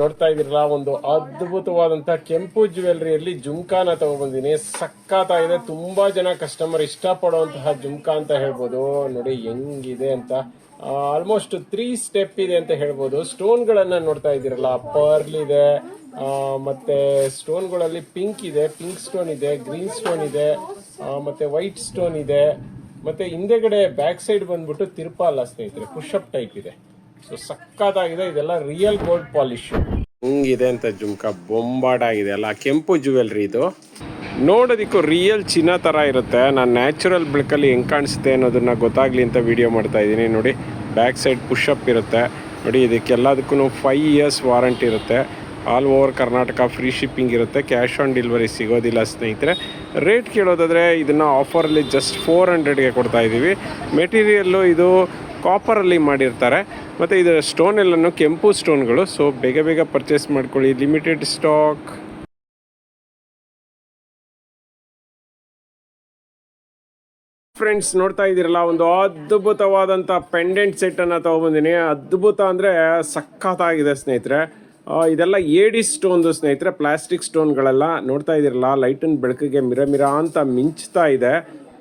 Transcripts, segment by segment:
ನೋಡ್ತಾ ಇದಿರಲ್ಲ ಒಂದು ಅದ್ಭುತವಾದಂತ ಕೆಂಪು ಜ್ಯುವೆಲ್ರಿಯಲ್ಲಿ ಜುಮ್ಕಾನ ತಗೊಬಂದಿನಿ. ಸಕ್ಕತ್ತಾಗಿದೆ ತುಂಬಾ ಜನ ಕಸ್ಟಮರ್ ಇಷ್ಟಪಡುವಂತಹ ಜುಮ್ಕಾ ಅಂತ ಹೇಳ್ಬೋದು. ನೋಡಿ, ಹೆಂಗಿದೆ ಅಂತ. ಆಲ್ಮೋಸ್ಟ್ ತ್ರೀ ಸ್ಟೆಪ್ ಇದೆ ಅಂತ ಹೇಳ್ಬೋದು. ಸ್ಟೋನ್ ಗಳನ್ನ ನೋಡ್ತಾ ಇದಿರಲ್ಲ ಪರ್ಲ್ ಇದೆ ಮತ್ತೆ ಸ್ಟೋನ್ಗಳಲ್ಲಿ ಪಿಂಕ್ ಇದೆ ಪಿಂಕ್ ಸ್ಟೋನ್ ಇದೆ ಗ್ರೀನ್ ಸ್ಟೋನ್ ಇದೆ ಮತ್ತೆ ವೈಟ್ ಸ್ಟೋನ್ ಇದೆ. ಮತ್ತೆ ಹಿಂದೆಗಡೆ ಬ್ಯಾಕ್ ಸೈಡ್ ಬಂದ್ಬಿಟ್ಟು ತಿರುಪಾಲ ಸ್ನೇಹಿತರೆ ಪುಷಪ್ ಟೈಪ್ ಇದೆ. ಸೊ ಸಕ್ಕತ್ತಾಗಿದೆ. ಇದೆಲ್ಲ ರಿಯಲ್ ಗೋಲ್ಡ್ ಪಾಲಿಶ್ ಹಿಂಗಿದೆ ಅಂತ ಜುಮ್ಕಾ ಬೊಂಬಾಟ್ ಆಗಿದೆ ಅಲ್ಲ, ಕೆಂಪು ಜುವೆಲ್ರಿ ಇದು. ನೋಡೋದಿಕ್ಕೂ ರಿಯಲ್ ಚಿನ್ನ ಥರ ಇರುತ್ತೆ. ನಾನು ನ್ಯಾಚುರಲ್ ಬೆಳಕಲ್ಲಿ ಹೆಂಗೆ ಕಾಣಿಸುತ್ತೆ ಅನ್ನೋದನ್ನ ಗೊತ್ತಾಗ್ಲಿ ಅಂತ ವಿಡಿಯೋ ಮಾಡ್ತಾ ಇದ್ದೀನಿ. ನೋಡಿ ಬ್ಯಾಕ್ ಸೈಡ್ ಪುಷಪ್ ಇರುತ್ತೆ. ನೋಡಿ ಇದಕ್ಕೆಲ್ಲದಕ್ಕೂ ಫೈವ್ ಇಯರ್ಸ್ ವಾರಂಟಿ ಇರುತ್ತೆ. All over Karnataka free shipping ಇರುತ್ತೆ. ಕ್ಯಾಶ್ ಆನ್ ಡೆಲಿವರಿ ಸಿಗೋದಿಲ್ಲ ಸ್ನೇಹಿತರೆ. ರೇಟ್ ಕೇಳೋದಾದರೆ, ಇದನ್ನು ಆಫರಲ್ಲಿ ಜಸ್ಟ್ ಫೋರ್ ಹಂಡ್ರೆಡ್ಗೆ ಕೊಡ್ತಾ ಇದ್ದೀವಿ ಮೆಟೀರಿಯಲ್ಲು ಇದು ಕಾಪರಲ್ಲಿ ಮಾಡಿರ್ತಾರೆ. ಮತ್ತು ಇದರ ಸ್ಟೋನ್ ಎಲ್ಲನೂ ಕೆಂಪು ಸ್ಟೋನ್ಗಳು ಸೊ ಬೇಗ ಬೇಗ ಪರ್ಚೇಸ್ ಮಾಡ್ಕೊಳ್ಳಿ. ಲಿಮಿಟೆಡ್ ಸ್ಟಾಕ್ ಫ್ರೆಂಡ್ಸ್ ನೋಡ್ತಾ ಇದ್ದೀರಲ್ಲ, ಒಂದು ಅದ್ಭುತವಾದಂಥ ಪೆಂಡೆಂಟ್ ಸೆಟ್ಟನ್ನು ತೊಗೊಬಂದಿನಿ. ಅದ್ಭುತ ಅಂದರೆ ಸಖತ್ತಾಗಿದೆ ಸ್ನೇಹಿತರೆ. ಇದೆಲ್ಲ ಏಡಿ ಸ್ಟೋನ್ದು ಸ್ನೇಹಿತರೆ ಪ್ಲಾಸ್ಟಿಕ್ ಸ್ಟೋನ್ಗಳೆಲ್ಲ ನೋಡ್ತಾ ಇದ್ದೀರಲ್ಲ ಲೈಟಿನ ಬೆಳಕಿಗೆ ಮಿರ ಮಿರ ಅಂತ ಮಿಂಚ್ತಾ ಇದೆ.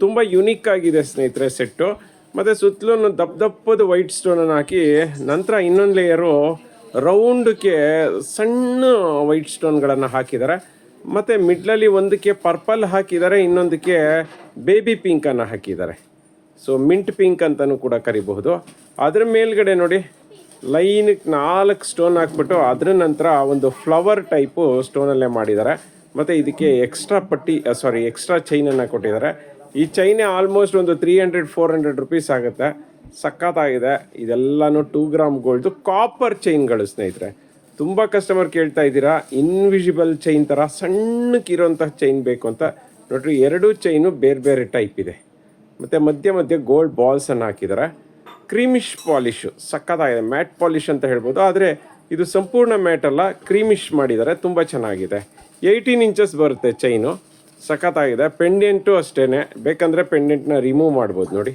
ತುಂಬ ಯುನೀಕ್ ಆಗಿದೆ ಸ್ನೇಹಿತರೆ ಸೆಟ್ಟು ಮತ್ತು ಸುತ್ತಲೂ ದಪ್ಪ ದಪ್ಪದ ವೈಟ್ ಸ್ಟೋನನ್ನು ಹಾಕಿ ನಂತರ ಇನ್ನೊಂದು ಲೇಯರು ರೌಂಡ್ಗೆ ಸಣ್ಣ ವೈಟ್ ಸ್ಟೋನ್ಗಳನ್ನು ಹಾಕಿದ್ದಾರೆ. ಮತ್ತು ಮಿಡ್ಲಲ್ಲಿ ಒಂದಕ್ಕೆ ಪರ್ಪಲ್ ಹಾಕಿದ್ದಾರೆ, ಇನ್ನೊಂದಕ್ಕೆ ಬೇಬಿ ಪಿಂಕನ್ನು ಹಾಕಿದ್ದಾರೆ. ಸೊ ಮಿಂಟ್ ಪಿಂಕ್ ಅಂತಲೂ ಕೂಡ ಕರಿಬಹುದು. ಅದ್ರ ಮೇಲ್ಗಡೆ ನೋಡಿ ಲೈನಿಗೆ ನಾಲ್ಕು ಸ್ಟೋನ್ ಹಾಕ್ಬಿಟ್ಟು ಅದರ ನಂತರ ಒಂದು ಫ್ಲವರ್ ಟೈಪು ಸ್ಟೋನಲ್ಲೇ ಮಾಡಿದ್ದಾರೆ. ಮತ್ತು ಇದಕ್ಕೆ ಎಕ್ಸ್ಟ್ರಾ ಪಟ್ಟಿ ಸಾರಿ ಎಕ್ಸ್ಟ್ರಾ ಚೈನನ್ನು ಕೊಟ್ಟಿದ್ದಾರೆ. ಈ ಚೈನೇ ಆಲ್ಮೋಸ್ಟ್ ಒಂದು three hundred four hundred rupees ಆಗುತ್ತೆ. ಸಖತ್ತಾಗಿದೆ. ಇದೆಲ್ಲನೂ ಟೂ ಗ್ರಾಮ್ ಗೋಲ್ಡ್ದು ಕಾಪರ್ ಚೈನ್ಗಳು ಸ್ನೇಹಿತರೆ, ತುಂಬ ಕಸ್ಟಮರ್ ಕೇಳ್ತಾ ಇದ್ದೀರಾ? ಇನ್ವಿಸಿಬಲ್ ಚೈನ್ ಥರ ಸಣ್ಣಕ್ಕಿರೋಂಥ ಚೈನ್ ಬೇಕು ಅಂತ. ನೋಡ್ರಿ, ಎರಡು ಚೈನು ಬೇರೆ ಬೇರೆ ಟೈಪ್ ಇದೆ. ಮತ್ತು ಮಧ್ಯ ಮಧ್ಯೆ ಗೋಲ್ಡ್ ಬಾಲ್ಸನ್ನು ಹಾಕಿದ್ದಾರೆ. ಕ್ರೀಮಿಶ್ ಪಾಲಿಶು ಸಕ್ಕತ್ತಾಗಿದೆ ಮ್ಯಾಟ್ ಪಾಲಿಶ್ ಅಂತ ಹೇಳ್ಬೋದು. ಆದರೆ ಇದು ಸಂಪೂರ್ಣ ಮ್ಯಾಟ್ ಅಲ್ಲ ಕ್ರೀಮಿಶ್ ಮಾಡಿದ್ದಾರೆ. ತುಂಬ ಚೆನ್ನಾಗಿದೆ. ಏಯ್ಟೀನ್ ಇಂಚಸ್ ಬರುತ್ತೆ ಚೈನು ಸಖತ್ತಾಗಿದೆ. ಪೆಂಡೆಂಟು ಅಷ್ಟೇ ಬೇಕಂದರೆ ಪೆಂಡೆಂಟ್ನ ರಿಮೂವ್ ಮಾಡ್ಬೋದು ನೋಡಿ.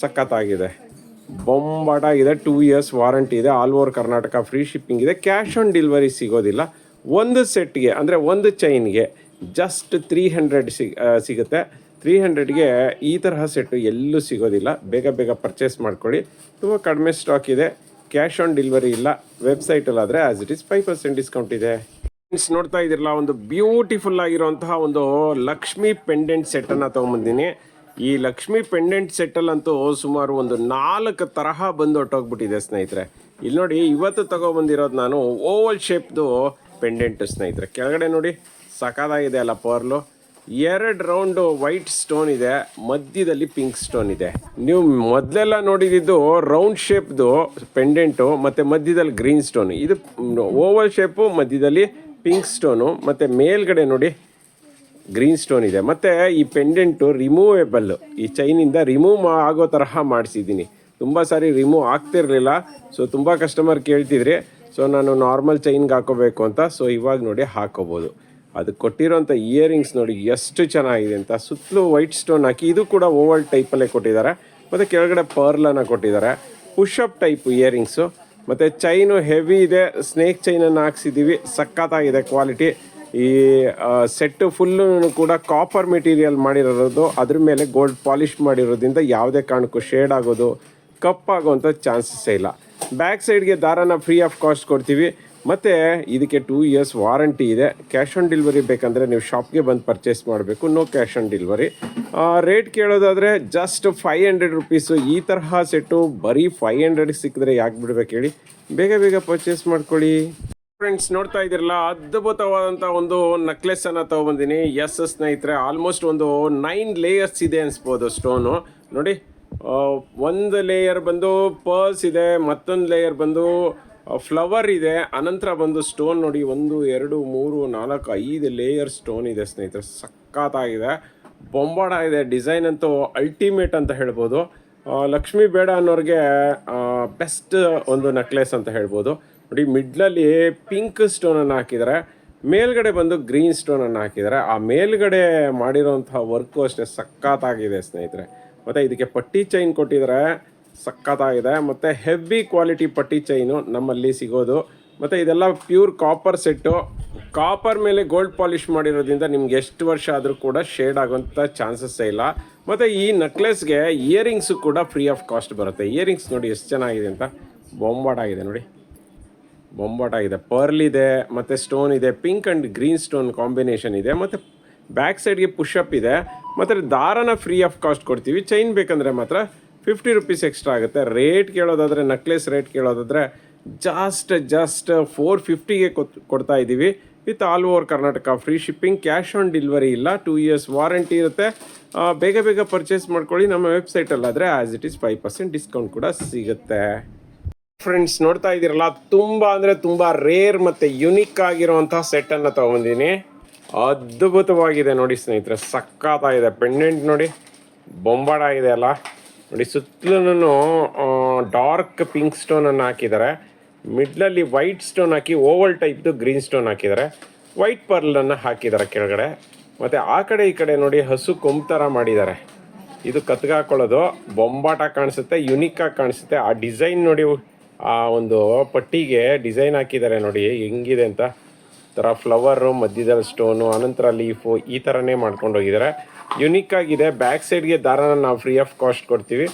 ಸಖತ್ತಾಗಿದೆ. ಇದೆ ಟೂ ಇಯರ್ಸ್ ವಾರಂಟಿ ಇದೆ. All over Karnataka free shipping ಇದೆ. ಕ್ಯಾಶ್ ಆನ್ ಡೆಲಿವರಿ ಸಿಗೋದಿಲ್ಲ. ಒಂದು ಸೆಟ್ಗೆ ಅಂದರೆ ಒಂದು ಚೈನ್ಗೆ ಜಸ್ಟ್ ತ್ರೀ ಹಂಡ್ರೆಡ್ ಸಿಗ್ ಸಿಗುತ್ತೆ. ತ್ರೀ ಹಂಡ್ರೆಡ್ಗೆ ಈ ತರಹ ಸೆಟ್ಟು ಎಲ್ಲೂ ಸಿಗೋದಿಲ್ಲ. ಬೇಗ ಬೇಗ ಪರ್ಚೇಸ್ ಮಾಡ್ಕೊಳ್ಳಿ. ತುಂಬ ಕಡಿಮೆ ಸ್ಟಾಕ್ ಇದೆ. ಕ್ಯಾಶ್ ಆನ್ ಡೆಲಿವರಿ ಇಲ್ಲ. ವೆಬ್ಸೈಟಲ್ಲಾದರೆ as it is five percent discount ಇದೆ. ನೋಡ್ತಾ ಇದ್ದೀರಲ್ಲ, ಒಂದು ಬ್ಯೂಟಿಫುಲ್ ಆಗಿರುವಂತಹ ಒಂದು ಲಕ್ಷ್ಮಿ ಪೆಂಡೆಂಟ್ ಸೆಟ್ ಅನ್ನ ತಗೊಂಡ್ಬಂದಿನಿ ಈ ಲಕ್ಷ್ಮಿ ಪೆಂಡೆಂಟ್ ಸೆಟ್ಟಲ್ಲಂತೂ ಸುಮಾರು ಒಂದು ನಾಲ್ಕು ತರಹ ಬಂದು ಹೊಟ್ಟೋಗ್ಬಿಟ್ಟಿದೆ ಸ್ನೇಹಿತರೆ. ಇಲ್ಲಿ ನೋಡಿ, ಇವತ್ತು ತಗೊಬಂದಿರೋದು ನಾನು ಓವಲ್ ಶೇಪ್ದು ಪೆಂಡೆಂಟ್ ಸ್ನೇಹಿತರೆ. ಕೆಳಗಡೆ ನೋಡಿ ಸಕಾದಾಗಿದೆ ಅಲ್ಲ ಪರ್ಲು. ಎರಡು ರೌಂಡು ವೈಟ್ ಸ್ಟೋನ್ ಇದೆ, ಮಧ್ಯದಲ್ಲಿ ಪಿಂಕ್ ಸ್ಟೋನ್ ಇದೆ. ನೀವು ಮೊದಲೆಲ್ಲ ನೋಡಿದ್ದು ರೌಂಡ್ ಶೇಪ್ದು ಪೆಂಡೆಂಟು ಮತ್ತು ಮಧ್ಯದಲ್ಲಿ ಗ್ರೀನ್ ಸ್ಟೋನ್. ಇದು ಓವಲ್ ಶೇಪು, ಮಧ್ಯದಲ್ಲಿ ಪಿಂಕ್ ಸ್ಟೋನು, ಮತ್ತು ಮೇಲ್ಗಡೆ ನೋಡಿ ಗ್ರೀನ್ ಸ್ಟೋನ್ ಇದೆ. ಮತ್ತು ಈ ಪೆಂಡೆಂಟು ರಿಮೂವೇಬಲ್ ಈ ಚೈನಿಂದ ರಿಮೂವ್ ಆಗೋ ತರಹ ಮಾಡಿಸಿದ್ದೀನಿ. ತುಂಬ ಸಾರಿ ರಿಮೂವ್ ಆಗ್ತಿರಲಿಲ್ಲ ಸೊ ತುಂಬ ಕಸ್ಟಮರ್ ಕೇಳ್ತಿದ್ರಿ ಸೊ ನಾನು ನಾರ್ಮಲ್ ಚೈನ್ಗೆ ಹಾಕೋಬೇಕು ಅಂತ. ಸೊ ಇವಾಗ ನೋಡಿ ಹಾಕೋಬೋದು. ಅದು ಕೊಟ್ಟಿರೋಂಥ ಇಯರಿಂಗ್ಸ್ ನೋಡಿ ಎಷ್ಟು ಚೆನ್ನಾಗಿದೆ ಅಂತ. ಸುತ್ತಲೂ ವೈಟ್ ಸ್ಟೋನ್ ಹಾಕಿ, ಇದು ಕೂಡ ಓವಲ್ ಟೈಪಲ್ಲೇ ಕೊಟ್ಟಿದ್ದಾರೆ. ಮತ್ತು ಕೆಳಗಡೆ ಪರ್ಲನ್ನು ಕೊಟ್ಟಿದ್ದಾರೆ. ಪುಷಪ್ ಟೈಪ್ ಇಯರಿಂಗ್ಸು ಮತ್ತು ಚೈನು ಹೆವಿ ಇದೆ. ಸ್ನೇಕ್ ಚೈನನ್ನು ಹಾಕ್ಸಿದ್ದೀವಿ. ಸಖತ್ತಾಗಿದೆ ಕ್ವಾಲಿಟಿ ಈ ಸೆಟ್ಟು ಫುಲ್ಲು ಕೂಡ ಕಾಪರ್ ಮೆಟೀರಿಯಲ್ ಮಾಡಿರೋದು. ಅದ್ರ ಮೇಲೆ ಗೋಲ್ಡ್ ಪಾಲಿಷ್ ಮಾಡಿರೋದ್ರಿಂದ ಯಾವುದೇ ಕಾರಣಕ್ಕೂ ಶೇಡ್ ಆಗೋದು ಕಪ್ಪಾಗುವಂಥ ಚಾನ್ಸಸ್ಸೇ ಇಲ್ಲ. ಬ್ಯಾಕ್ ಸೈಡ್ಗೆ ದಾರನ ಫ್ರೀ ಆಫ್ ಕಾಸ್ಟ್ ಕೊಡ್ತೀವಿ. ಮತ್ತು ಇದಕ್ಕೆ ಟೂ ಇಯರ್ಸ್ ವಾರಂಟಿ ಇದೆ. ಕ್ಯಾಶ್ ಆನ್ ಡೆಲಿವರಿ ಬೇಕಂದರೆ ನೀವು ಶಾಪ್ಗೆ ಬಂದು ಪರ್ಚೇಸ್ ಮಾಡಬೇಕು. No cash on delivery rate ಕೇಳೋದಾದರೆ just five hundred rupees ಈ ತರಹ ಸೆಟ್ಟು ಬರೀ ಫೈವ್ ಹಂಡ್ರೆಡ್ಗೆ ಸಿಕ್ಕಿದ್ರೆ ಯಾಕೆ ಬಿಡ್ಬೇಕು ಹೇಳಿ? ಬೇಗ ಬೇಗ ಪರ್ಚೇಸ್ ಮಾಡ್ಕೊಳ್ಳಿ. ಫ್ರೆಂಡ್ಸ್ ನೋಡ್ತಾ ಇದ್ದೀರಲ್ಲ ಅದ್ಭುತವಾದಂಥ ಒಂದು ನೆಕ್ಲೆಸ್ ಅನ್ನ ತಗೊಬಂದಿನಿ. ಎಸ್ ಸ್ನೇಹಿತರೆ ಆಲ್ಮೋಸ್ಟ್ ಒಂದು ನೈನ್ ಲೇಯರ್ಸ್ ಇದೆ ಅನಿಸ್ಬೋದು ಸ್ಟೋನು ನೋಡಿ ಒಂದು ಲೇಯರ್ ಬಂದು ಪರ್ಸ್ ಇದೆ, ಮತ್ತೊಂದು ಲೇಯರ್ ಬಂದು ಫ್ಲವರ್ ಇದೆ, ಅನಂತರ ಬಂದು ಸ್ಟೋನ್ ನೋಡಿ, ಒಂದು, ಎರಡು, ಮೂರು, ನಾಲ್ಕು, ಐದು ಲೇಯರ್ ಸ್ಟೋನ್ ಇದೆ ಸ್ನೇಹಿತರೆ. ಸಖತ್ತಾಗಿದೆ. ಬೊಂಬಾಡ ಇದೆ ಡಿಸೈನ್ ಅಂತೂ ಅಲ್ಟಿಮೇಟ್ ಅಂತ ಹೇಳ್ಬೋದು. ಲಕ್ಷ್ಮಿ ಬೇಡ ಅನ್ನೋರಿಗೆ ಬೆಸ್ಟ್ ಒಂದು ನೆಕ್ಲೆಸ್ ಅಂತ ಹೇಳ್ಬೋದು. ನೋಡಿ ಮಿಡ್ಲಲ್ಲಿ ಪಿಂಕ್ ಸ್ಟೋನನ್ನು ಹಾಕಿದ್ದಾರೆ. ಮೇಲ್ಗಡೆ ಬಂದು ಗ್ರೀನ್ ಸ್ಟೋನನ್ನು ಹಾಕಿದ್ದಾರೆ. ಆ ಮೇಲ್ಗಡೆ ಮಾಡಿರೋಂಥ ವರ್ಕು ಅಷ್ಟೇ ಸಖತ್ತಾಗಿದೆ ಸ್ನೇಹಿತರೆ. ಮತ್ತು ಇದಕ್ಕೆ ಪಟ್ಟಿ ಚೈನ್ ಕೊಟ್ಟಿದ್ದಾರೆ. ಸಖತ್ತಾಗಿದೆ ಮತ್ತು ಹೆವಿ ಕ್ವಾಲಿಟಿ ಪಟ್ಟಿ ಚೈನು ನಮ್ಮಲ್ಲಿ ಸಿಗೋದು. ಮತ್ತು ಇದೆಲ್ಲ ಪ್ಯೂರ್ ಕಾಪರ್ ಸೆಟ್ಟು ಕಾಪರ್ ಮೇಲೆ ಗೋಲ್ಡ್ ಪಾಲಿಷ್ ಮಾಡಿರೋದ್ರಿಂದ ನಿಮ್ಗೆ ಎಷ್ಟು ವರ್ಷ ಆದರೂ ಕೂಡ ಶೇಡ್ ಆಗೋಂಥ ಚಾನ್ಸಸ್ಸೇ ಇಲ್ಲ. ಮತ್ತು ಈ ನೆಕ್ಲೆಸ್ಗೆ ಇಯರಿಂಗ್ಸು ಕೂಡ ಫ್ರೀ ಆಫ್ ಕಾಸ್ಟ್ ಬರುತ್ತೆ. ಇಯರಿಂಗ್ಸ್ ನೋಡಿ ಎಷ್ಟು ಚೆನ್ನಾಗಿದೆ ಅಂತ. ಬೊಂಬಾಟಾಗಿದೆ ನೋಡಿ. ಬೊಂಬಾಟಾಗಿದೆ ಪರ್ಲ್ ಇದೆ, ಮತ್ತು ಸ್ಟೋನ್ ಇದೆ pink and green stone combination ಇದೆ, ಮತ್ತು ಬ್ಯಾಕ್ ಸೈಡ್ಗೆ ಪುಷಪ್ ಇದೆ. ಮತ್ತು ದಾರನ ಫ್ರೀ ಆಫ್ ಕಾಸ್ಟ್ ಕೊಡ್ತೀವಿ. ಚೈನ್ ಬೇಕಂದರೆ ಮಾತ್ರ ಫಿಫ್ಟಿ ರುಪೀಸ್ ಎಕ್ಸ್ಟ್ರಾ ಆಗುತ್ತೆ. ರೇಟ್ ಕೇಳೋದಾದರೆ ನಕ್ಲೆಸ್ ರೇಟ್ ಕೇಳೋದಾದರೆ ಜಾಸ್ಟ್ ಜಸ್ಟ್ ಫೋರ್ ಫಿಫ್ಟಿಗೆ ಕೊಡ್ತಾ ಇದ್ದೀವಿ. With all over Karnataka free shipping cash on delivery ಇಲ್ಲ. ಟೂ ಇಯರ್ಸ್ ವಾರಂಟಿ ಇರುತ್ತೆ. ಬೇಗ ಬೇಗ ಪರ್ಚೇಸ್ ಮಾಡ್ಕೊಳ್ಳಿ. ನಮ್ಮ ವೆಬ್ಸೈಟಲ್ಲಾದರೆ as it is five percent discount ಕೂಡ ಸಿಗುತ್ತೆ. ಫ್ರೆಂಡ್ಸ್ ನೋಡ್ತಾ ಇದ್ದೀರಲ್ಲ, ತುಂಬ ಅಂದರೆ ತುಂಬ ರೇರ್ ಮತ್ತು ಯುನಿಕ್ ಆಗಿರುವಂಥ ಸೆಟ್ಟನ್ನು ತೊಗೊಂಡಿನಿ. ಅದ್ಭುತವಾಗಿದೆ ನೋಡಿ ಸ್ನೇಹಿತರೆ. ಸಕ್ಕತ್ತಾಗಿದೆ ಪೆಂಡೆಂಟ್ ನೋಡಿ ಬೊಂಬಾಡ ಇದೆ ಅಲ್ಲ. ನೋಡಿ, ಸುತ್ತಲೂ ಡಾರ್ಕ್ ಪಿಂಕ್ ಸ್ಟೋನನ್ನು ಹಾಕಿದ್ದಾರೆ. ಮಿಡ್ಲಲ್ಲಿ ವೈಟ್ ಸ್ಟೋನ್ ಹಾಕಿ ಓವಲ್ ಟೈಪ್ದು ಗ್ರೀನ್ ಸ್ಟೋನ್ ಹಾಕಿದ್ದಾರೆ. ವೈಟ್ ಪರ್ಲನ್ನು ಹಾಕಿದ್ದಾರೆ ಕೆಳಗಡೆ. ಮತ್ತು ಆ ಕಡೆ ಈ ಕಡೆ ನೋಡಿ, ಹಸು ಕೊಂಬ್ ಥರ ಮಾಡಿದ್ದಾರೆ. ಇದು ಕತ್ಗಾಕೊಳ್ಳೋದು ಬೊಂಬಾಟ ಕಾಣಿಸುತ್ತೆ ಯುನಿಕ್ ಆಗಿ ಕಾಣಿಸುತ್ತೆ. ಆ ಡಿಸೈನ್ ನೋಡಿ, ಆ ಒಂದು ಪಟ್ಟಿಗೆ ಡಿಸೈನ್ ಹಾಕಿದ್ದಾರೆ ನೋಡಿ, ಹೆಂಗಿದೆ ಅಂತ. ಥರ ಫ್ಲವರು ಮಧ್ಯದಲ್ಲಿ ಸ್ಟೋನು ಅನಂತರ ಲೀಫು ಈ ಥರನೇ ಮಾಡ್ಕೊಂಡು ಹೋಗಿದ್ದಾರೆ. ಯುನಿಕ್ ಆಗಿದೆ. ಬ್ಯಾಕ್ ಸೈಡ್ಗೆ ದಾರನ ನಾವು ಫ್ರೀ ಆಫ್ ಕಾಸ್ಟ್ ಕೊಡ್ತೀವಿ.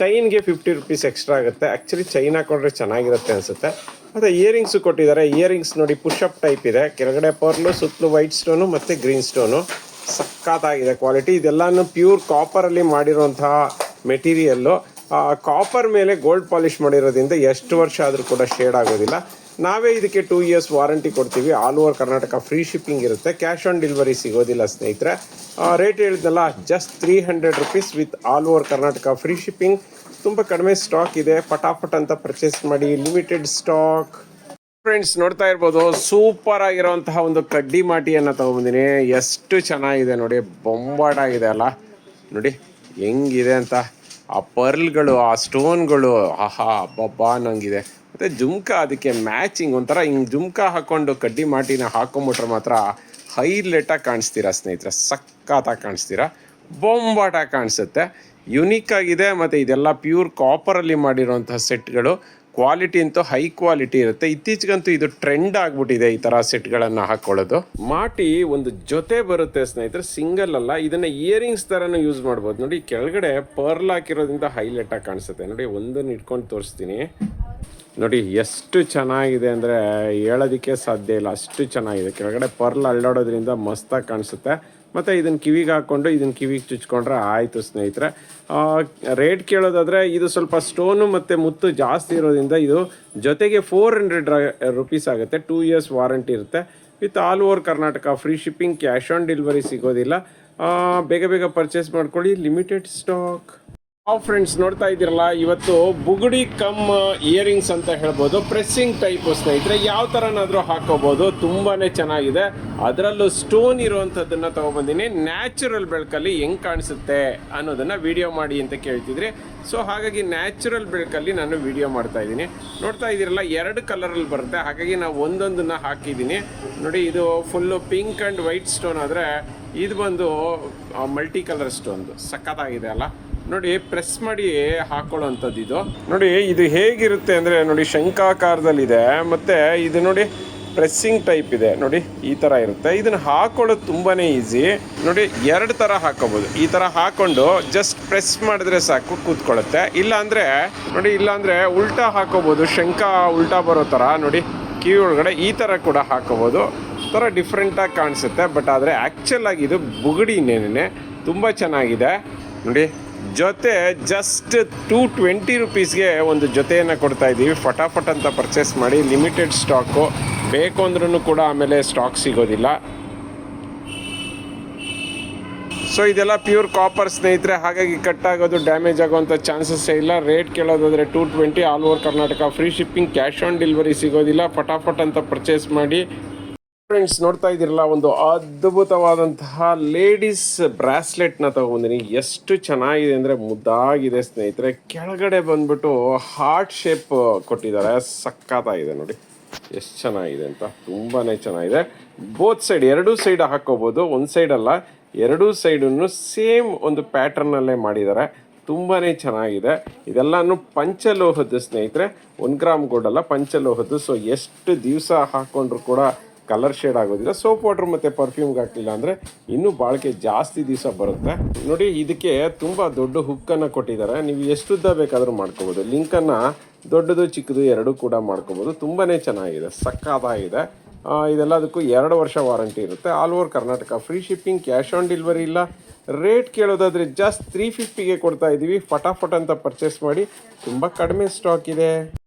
ಚೈನ್ಗೆ ಫಿಫ್ಟಿ ರುಪೀಸ್ ಎಕ್ಸ್ಟ್ರಾ ಆಗುತ್ತೆ. ಆ್ಯಕ್ಚುಲಿ ಚೈನ್ ಹಾಕೊಂಡ್ರೆ ಚೆನ್ನಾಗಿರುತ್ತೆ ಅನಿಸುತ್ತೆ. ಮತ್ತು ಇಯರಿಂಗ್ಸು ಕೊಟ್ಟಿದ್ದಾರೆ. ಇಯರಿಂಗ್ಸ್ ನೋಡಿ ಪುಷಪ್ ಟೈಪ್ ಇದೆ. ಕೆಳಗಡೆ ಪರ್ಲು ಸುತ್ತಲೂ ವೈಟ್ ಸ್ಟೋನು ಮತ್ತು ಗ್ರೀನ್ ಸ್ಟೋನು ಸಖತ್ತಾಗಿದೆ ಕ್ವಾಲಿಟಿ ಇದೆಲ್ಲಾನು ಪ್ಯೂರ್ ಕಾಪರಲ್ಲಿ ಮಾಡಿರುವಂತಹ ಮೆಟೀರಿಯಲ್ಲು ಕಾಪರ್ ಮೇಲೆ ಗೋಲ್ಡ್ ಪಾಲಿಷ್ ಮಾಡಿರೋದ್ರಿಂದ ಎಷ್ಟು ವರ್ಷ ಆದರೂ ಕೂಡ ಶೇಡ್ ಆಗೋದಿಲ್ಲ. ನಾವೇ ಇದಕ್ಕೆ ಟೂ ಇಯರ್ಸ್ ವಾರಂಟಿ ಕೊಡ್ತೀವಿ. All over Karnataka free shipping ಇರುತ್ತೆ. ಕ್ಯಾಶ್ ಆನ್ ಡೆಲಿವರಿ ಸಿಗೋದಿಲ್ಲ ಸ್ನೇಹಿತರೆ. ರೇಟ್ ಹೇಳಿದ್ನಲ್ಲ just three hundred rupees with all over Karnataka free shipping ತುಂಬ ಕಡಿಮೆ ಸ್ಟಾಕ್ ಇದೆ. ಪಟಾಫಟ್ ಅಂತ ಪರ್ಚೇಸ್ ಮಾಡಿ ಲಿಮಿಟೆಡ್ ಸ್ಟಾಕ್ ಫ್ರೆಂಡ್ಸ್ ನೋಡ್ತಾ ಇರ್ಬೋದು ಸೂಪರ್ ಆಗಿರುವಂತಹ ಒಂದು ಕಡ್ಡಿ ಮಾಟಿಯನ್ನು ತಗೊಂಬಂದಿನಿ. ಎಷ್ಟು ಚೆನ್ನಾಗಿದೆ ನೋಡಿ ಬೊಂಬಾಡಾಗಿದೆ ಅಲ್ಲ. ನೋಡಿ, ಹೆಂಗಿದೆ ಅಂತ. ಆ ಪರ್ಲ್ಗಳು ಆ ಸ್ಟೋನ್ಗಳು ಆಹಾ, ಅಬ್ಬಬ್ಬಾ ಅನ್ನಂಗಿದೆ ಮತ್ತು ಜುಮ್ಕ ಅದಕ್ಕೆ ಮ್ಯಾಚಿಂಗ್ ಒಂಥರ ಹಿಂಗೆ ಜುಮ್ಕ ಹಾಕೊಂಡು ಕಡ್ಡಿ ಮಾಟಿನ ಹಾಕೊಂಬಿಟ್ರೆ ಮಾತ್ರ ಹೈಲೈಟಾಗಿ ಕಾಣಿಸ್ತೀರಾ ಸ್ನೇಹಿತರೆ, ಸಖತ್ತಾಗಿ ಕಾಣಿಸ್ತೀರಾ, ಬೊಂಬಾಟ ಕಾಣಿಸುತ್ತೆ. ಯುನೀಕ್ ಆಗಿದೆ, ಮತ್ತು ಇದೆಲ್ಲ ಪ್ಯೂರ್ ಕಾಪರಲ್ಲಿ ಮಾಡಿರುವಂತಹ ಸೆಟ್ಗಳು. ಕ್ವಾಲಿಟಿ ಅಂತೂ ಹೈ ಕ್ವಾಲಿಟಿ ಇರುತ್ತೆ. ಇತ್ತೀಚೆಗಂತೂ ಇದು ಟ್ರೆಂಡ್ ಆಗ್ಬಿಟ್ಟಿದೆ ಈ ಥರ ಸೆಟ್ಗಳನ್ನು ಹಾಕೊಳ್ಳೋದು. ಮಾಟಿ ಒಂದು ಜೊತೆ ಬರುತ್ತೆ ಸ್ನೇಹಿತರೆ ಸಿಂಗಲ್ ಅಲ್ಲ. ಇದನ್ನ ಇಯರಿಂಗ್ಸ್ ಥರನೂ ಯೂಸ್ ಮಾಡ್ಬೋದು. ನೋಡಿ, ಕೆಳಗಡೆ ಪರ್ಲ್ ಹಾಕಿರೋದ್ರಿಂದ ಹೈಲೈಟ್ ಆಗಿ ಕಾಣಿಸುತ್ತೆ. ನೋಡಿ, ಒಂದನ್ನು ಇಟ್ಕೊಂಡು ತೋರಿಸ್ತೀನಿ. ನೋಡಿ, ಎಷ್ಟು ಚೆನ್ನಾಗಿದೆ ಅಂದರೆ ಹೇಳೋದಕ್ಕೆ ಸಾಧ್ಯ ಇಲ್ಲ. ಅಷ್ಟು ಚೆನ್ನಾಗಿದೆ. ಕೆಳಗಡೆ ಪರ್ಲ್ ಅಳ್ಳಾಡೋದ್ರಿಂದ ಮಸ್ತಾಗಿ ಕಾಣಿಸುತ್ತೆ. ಮತ್ತು ಇದನ್ನು ಕಿವಿಗೆ ಹಾಕ್ಕೊಂಡು ಇದನ್ನು ಕಿವಿಗೆ ಚುಚ್ಕೊಂಡ್ರೆ ಆಯಿತು ಸ್ನೇಹಿತರೆ. ರೇಟ್ ಕೇಳೋದಾದರೆ ಇದು ಸ್ವಲ್ಪ ಸ್ಟೋನು ಮತ್ತು ಮುತ್ತು ಜಾಸ್ತಿ ಇರೋದ್ರಿಂದ ಇದು ಜೊತೆಗೆ ಫೋರ್ ಹಂಡ್ರೆಡ್ ರುಪೀಸ್ ಆಗುತ್ತೆ. ಟೂ ಇಯರ್ಸ್ ವಾರಂಟಿ ಇರುತ್ತೆ. With all over Karnataka free shipping cash on delivery ಸಿಗೋದಿಲ್ಲ. ಬೇಗ ಬೇಗ ಪರ್ಚೇಸ್ ಮಾಡ್ಕೊಳ್ಳಿ. ಲಿಮಿಟೆಡ್ ಸ್ಟಾಕ್ ಹಾವ್ ಫ್ರೆಂಡ್ಸ್ ನೋಡ್ತಾ ಇದ್ದೀರಲ್ಲ, ಇವತ್ತು ಬುಗುಡಿ ಕಮ್ ಇಯರಿಂಗ್ಸ್ ಅಂತ ಹೇಳ್ಬೋದು. ಪ್ರೆಸ್ಸಿಂಗ್ ಟೈಪ್ ಸ್ನೇಹಿತರೆ, ಯಾವ ಥರನಾದರೂ ಹಾಕೋಬೋದು. ತುಂಬಾ ಚೆನ್ನಾಗಿದೆ. ಅದರಲ್ಲೂ ಸ್ಟೋನ್ ಇರುವಂಥದ್ದನ್ನು ತೊಗೊಬಂದಿನಿ. ನ್ಯಾಚುರಲ್ ಬೆಳಕಲ್ಲಿ ಹೆಂಗೆ ಕಾಣಿಸುತ್ತೆ ಅನ್ನೋದನ್ನು ವಿಡಿಯೋ ಮಾಡಿ ಅಂತ ಕೇಳ್ತಿದ್ರಿ. ಸೊ ಹಾಗಾಗಿ ನ್ಯಾಚುರಲ್ ಬೆಳಕಲ್ಲಿ ನಾನು ವಿಡಿಯೋ ಮಾಡ್ತಾ ಇದ್ದೀನಿ. ನೋಡ್ತಾ ಇದ್ದೀರಲ್ಲ, ಎರಡು ಕಲರಲ್ಲಿ ಬರುತ್ತೆ. ಹಾಗಾಗಿ ನಾವು ಒಂದೊಂದನ್ನ ಹಾಕಿದ್ದೀನಿ. ನೋಡಿ, ಇದು full pink and white stone ಆದರೆ, ಇದು ಬಂದು ಮಲ್ಟಿ ಕಲರ್ ಸ್ಟೋನ್ದು ಸಖತ್ತಾಗಿದೆ ಅಲ್ಲ? ನೋಡಿ ಪ್ರೆಸ್ ಮಾಡಿ ಹಾಕೊಳ್ಳೋಂಥದ್ದು ಇದು ನೋಡಿ, ಇದು ಹೇಗಿರುತ್ತೆ ಅಂದರೆ, ನೋಡಿ, ಶಂಕಾಕಾರದಲ್ಲಿದೆ, ಮತ್ತು ಇದು ನೋಡಿ ಪ್ರೆಸ್ಸಿಂಗ್ ಟೈಪ್ ಇದೆ. ನೋಡಿ, ಈ ಥರ ಇರುತ್ತೆ. ಇದನ್ನು ಹಾಕೊಳ್ಳೋದು ತುಂಬಾ ಈಸಿ ನೋಡಿ, ಎರಡು ಥರ ಹಾಕೋಬೋದು. ಈ ಥರ ಹಾಕೊಂಡು ಜಸ್ಟ್ ಪ್ರೆಸ್ ಮಾಡಿದ್ರೆ ಸಾಕು, ಕೂತ್ಕೊಳ್ಳುತ್ತೆ. ಇಲ್ಲಾಂದರೆ, ನೋಡಿ, ಇಲ್ಲಾಂದರೆ ಉಲ್ಟಾ ಹಾಕೋಬೋದು. ಶಂಕ ಉಲ್ಟಾ ಬರೋ ಥರ ನೋಡಿ ಕಿವಿ ಒಳಗಡೆ ಈ ಥರ ಕೂಡ ಹಾಕೋಬೋದು. ಥರ ಡಿಫ್ರೆಂಟಾಗಿ ಕಾಣಿಸುತ್ತೆ ಬಟ್ ಆದರೆ ಆ್ಯಕ್ಚುಲಾಗಿ ಇದು ಇದು ಬುಗುಡಿನೇನೆ ತುಂಬ ಚೆನ್ನಾಗಿದೆ. ನೋಡಿ ಜೊತೆ ಜಸ್ಟ್ ಟೂ ಟ್ವೆಂಟಿ ರುಪೀಸ್ಗೆ ಒಂದು ಜೊತೆಯನ್ನು ಕೊಡ್ತಾ ಇದ್ದೀವಿ. ಫಟಾಫಟ್ ಅಂತ ಪರ್ಚೇಸ್ ಮಾಡಿ ಲಿಮಿಟೆಡ್ ಸ್ಟಾಕು ಬೇಕು ಅಂದ್ರೂ ಕೂಡ ಆಮೇಲೆ ಸ್ಟಾಕ್ ಸಿಗೋದಿಲ್ಲ. ಸೊ ಇದೆಲ್ಲ ಪ್ಯೂರ್ ಕಾಪರ್ ಸ್ನೇಹಿತರೆ, ಹಾಗಾಗಿ ಕಟ್ ಆಗೋದು ಡ್ಯಾಮೇಜ್ ಆಗೋವಂಥ ಚಾನ್ಸಸ್ಸೇ ಇಲ್ಲ. Rate ಕೇಳೋದಾದರೆ two twenty all over Karnataka free shipping cash on delivery ಸಿಗೋದಿಲ್ಲ. ಫಟಾಫಟ್ ಅಂತ ಪರ್ಚೇಸ್ ಮಾಡಿ ಫ್ರೆಂಡ್ಸ್ ನೋಡ್ತಾ ಇದ್ದೀರಲ್ಲ, ಒಂದು ಅದ್ಭುತವಾದಂತಹ ಲೇಡೀಸ್ ಬ್ರಾಸ್ಲೆಟ್ನ ತಗೊಂಡಿನಿ. ಎಷ್ಟು ಚೆನ್ನಾಗಿದೆ ಅಂದರೆ ಮುದ್ದಾಗಿದೆ ಸ್ನೇಹಿತರೆ. ಕೆಳಗಡೆ ಬಂದ್ಬಿಟ್ಟು ಹಾರ್ಟ್ ಶೇಪ್ ಕೊಟ್ಟಿದ್ದಾರೆ. ಸಕ್ಕತ್ತಾಗಿದೆ ನೋಡಿ. ಎಷ್ಟು ಚೆನ್ನಾಗಿದೆ ಅಂತ. ತುಂಬಾ ಚೆನ್ನಾಗಿದೆ. ಬೋತ್ ಸೈಡ್ ಎರಡೂ ಸೈಡ್ ಹಾಕೋಬೋದು. ಒಂದು ಸೈಡಲ್ಲ ಎರಡೂ ಸೈಡನ್ನು ಸೇಮ್ ಒಂದು ಪ್ಯಾಟರ್ನಲ್ಲೇ ಮಾಡಿದ್ದಾರೆ. ತುಂಬಾ ಚೆನ್ನಾಗಿದೆ. ಇದೆಲ್ಲನೂ ಪಂಚಲೋಹದ ಸ್ನೇಹಿತರೆ. ಒಂದು ಗ್ರಾಮ್ ಗೋಲ್ಡ್ ಅಲ್ಲ, ಪಂಚಲೋಹದ್ದು. ಸೊ ಎಷ್ಟು ದಿವಸ ಹಾಕ್ಕೊಂಡ್ರು ಕೂಡ ಕಲರ್ ಶೇಡ್ ಆಗೋದಿಲ್ಲ, ಸೋಪ್ ವಾಟರ್ ಮತ್ತು ಪರ್ಫ್ಯೂಮ್ಗೆ ಹಾಕಲಿಲ್ಲ ಅಂದರೆ ಇನ್ನೂ ಬಾಳಿಕೆ ಜಾಸ್ತಿ ದಿವಸ ಬರುತ್ತೆ. ನೋಡಿ, ಇದಕ್ಕೆ ತುಂಬ ದೊಡ್ಡ ಹುಕ್ಕನ್ನು ಕೊಟ್ಟಿದ್ದಾರೆ. ನೀವು ಎಷ್ಟು ಉದ್ದ ಬೇಕಾದರೂ ಮಾಡ್ಕೋಬೋದು. ಲಿಂಕನ್ನು ದೊಡ್ಡದು, ಚಿಕ್ಕದು ಎರಡೂ ಕೂಡ ಮಾಡ್ಕೋಬೋದು. ತುಂಬಾ ಚೆನ್ನಾಗಿದೆ ಸಕ್ಕಾದಾಗಿದೆ ಇದೆಲ್ಲದಕ್ಕೂ ಎರಡು ವರ್ಷ ವಾರಂಟಿ ಇರುತ್ತೆ. All over Karnataka free shipping cash on delivery ಇಲ್ಲ. ರೇಟ್ ಕೇಳೋದಾದರೆ ಜಸ್ಟ್ ತ್ರೀ ಫಿಫ್ಟಿಗೆ ಕೊಡ್ತಾ ಇದ್ದೀವಿ ಫಟಾಫಟ್ ಅಂತ ಪರ್ಚೇಸ್ ಮಾಡಿ. ತುಂಬ ಕಡಿಮೆ ಸ್ಟಾಕ್ ಇದೆ.